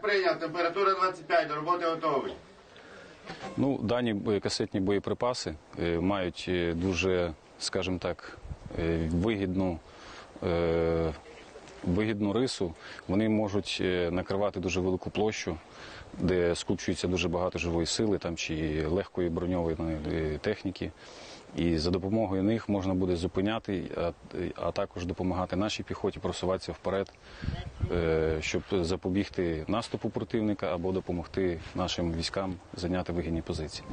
прийняв, температура 25, до роботи готовий. Ну, дані касетні боєприпаси е, мають е, дуже, скажімо так, е, вигідну, е, вигідну рису. Вони можуть е, накривати дуже велику площу, де скупчується дуже багато живої сили там, чи легкої броньованої е, техніки. І за допомогою них можна буде зупиняти, а, а також допомагати нашій піхоті просуватися вперед, е, щоб запобігти наступу противника або допомогти нашим військам зайняти вигідні позиції.